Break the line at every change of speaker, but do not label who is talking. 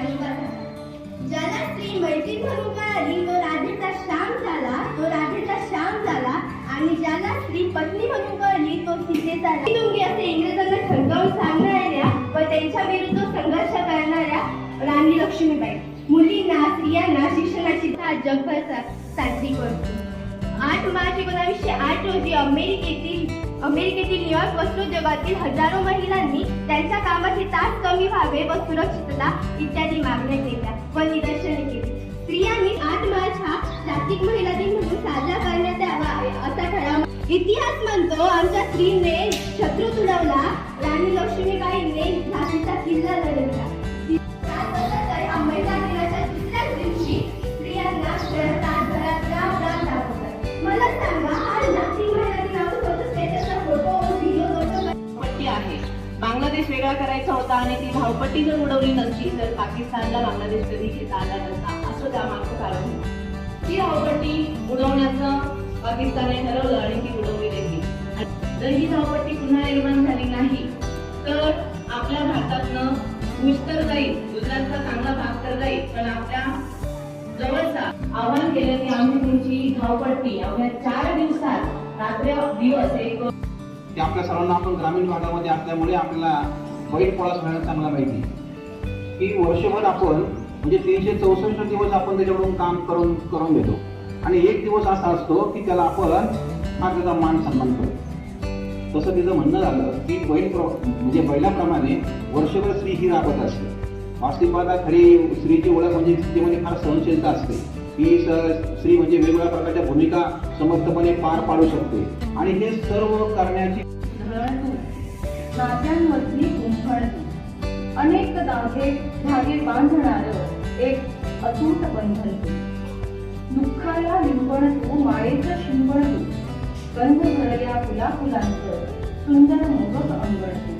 ज्याला स्त्री मैत्री म्हणून कळाली तो राधेचा श्याम झाला तो राधेचा श्याम झाला आणि ज्याला स्त्री पत्नी म्हणून कळली तो सीतेचा लुंगी असे इंग्रजांना ठणकावून सांगणाऱ्या व त्यांच्या विरुद्ध संघर्ष करणाऱ्या राणी लक्ष्मीबाई. मुलींना स्त्रियांना शिक्षणाची जगभर सा- साजरी करतो. आठ मार्च एकोणावीसशे आठ रोजी अमेरिकेतील अमेरिकेतील न्यूयॉर्क वस्त्रोद्योगातील हजारो महिलांनी त्यांच्या कामाचे तास कमी व्हावे व सुरक्षितता इत्यादी मागण्या केल्या व निदर्शने केली. स्त्रियांनी आठ मार्च हा जागतिक महिला दिन म्हणून साजरा करण्यात यावा असा ठराव इतिहास म्हणतो आमच्या स्त्रीने शत्रू तुडवला राणी लक्ष्मीबाईंनी झाशीचा किल्ला लढवला.
वेगळा करायचा होता आणि ती धावपट्टी जर उडवली नसती तर पाकिस्तानला बांगलादेश कधी घेता आला नसता असं त्यामागचं कारण ती धावपट्टी उडवण्याचं पाकिस्तानने ठरवलं आणि ती उडवली देखील जर ही धावपट्टी पुन्हा निर्माण झाली नाही तर आपल्या भारतातनं भूज तर जाईल गुजरातचा चांगला भाग तर जाईल पण आपल्या जवळचा आव्हान केलं की आम्ही तुमची धावपट्टी अवघ्या चार दिवसात रात्र दिवस एक
ते आपल्या सर्वांना आपण ग्रामीण भागामध्ये असल्यामुळे आपल्याला बैल पोळा सगळ्यांना चांगला माहिती. की वर्षभर आपण म्हणजे तीनशे चौसष्ट दिवस आपण त्याच्याकडून काम करून करून घेतो. आणि एक दिवस असा असतो की त्याला आपण हा त्याचा मान सन्मान करतो. तसं तिचं म्हणणं झालं की बैल प्र म्हणजे बैलाप्रमाणे वर्षभर स्त्री ही राबत असते. वास्तविक पाहता खरी स्त्रीची ओळख म्हणजे म्हणजे फार सहनशीलता असते. ही स- स्त्री म्हणजे वेगवेगळ्या प्रकारच्या भूमिका समर्थपणे पार पाडू शकते. आणि हे सर्व करण्याची
नात्यांमधली गुंफण अनेक धागे धागे बांधणार एक अतूट बंधन तू दुःखाला लिंबण तू माळेचं शिंबण तू गंध भरल्या फुला फुलांचं सुंदर मोहक अंगण तू